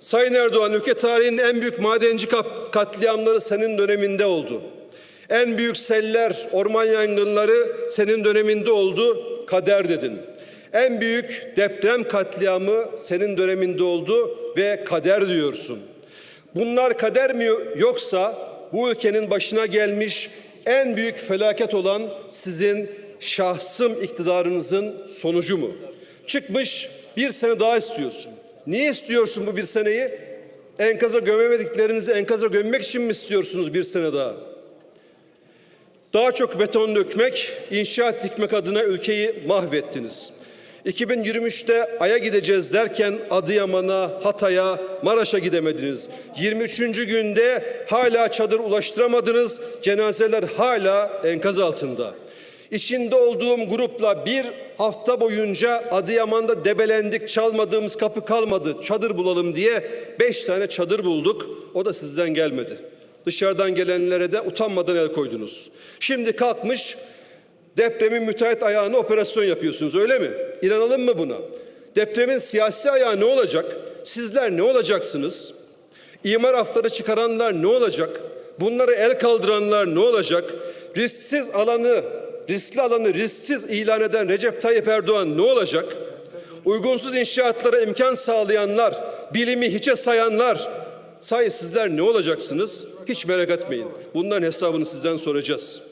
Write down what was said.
Sayın Erdoğan ülke tarihinin en büyük madenci katliamları senin döneminde oldu. En büyük seller, orman yangınları senin döneminde oldu, kader dedin. En büyük deprem katliamı senin döneminde oldu ve kader diyorsun. Bunlar kader mi yoksa bu ülkenin başına gelmiş en büyük felaket olan sizin şahsım iktidarınızın sonucu mu? Çıkmış bir sene daha istiyorsun. Niye istiyorsun bu bir seneyi? Enkaza gömemediklerinizi enkaza gömmek için mi istiyorsunuz bir sene daha? Daha çok beton dökmek, inşaat dikmek adına ülkeyi mahvettiniz. 2023'te Ay'a gideceğiz derken Adıyaman'a, Hatay'a, Maraş'a gidemediniz. 23. günde hala çadır ulaştıramadınız. Cenazeler hala enkaz altında. İçinde olduğum grupla bir hafta boyunca Adıyaman'da debelendik, çalmadığımız kapı kalmadı, çadır bulalım diye beş tane çadır bulduk. O da sizden gelmedi. Dışarıdan gelenlere de utanmadan el koydunuz. Şimdi kalkmış depremin müteahhit ayağına operasyon yapıyorsunuz öyle mi? İnanalım mı buna? Depremin siyasi ayağı ne olacak? Sizler ne olacaksınız? İmar hafları çıkaranlar ne olacak? Bunları el kaldıranlar ne olacak? Risksiz alanı, riskli alanı risksiz ilan eden Recep Tayyip Erdoğan ne olacak? Uygunsuz inşaatlara imkan sağlayanlar, bilimi hiçe sayanlar, say sizler ne olacaksınız? Hiç merak etmeyin. Bunların hesabını sizden soracağız.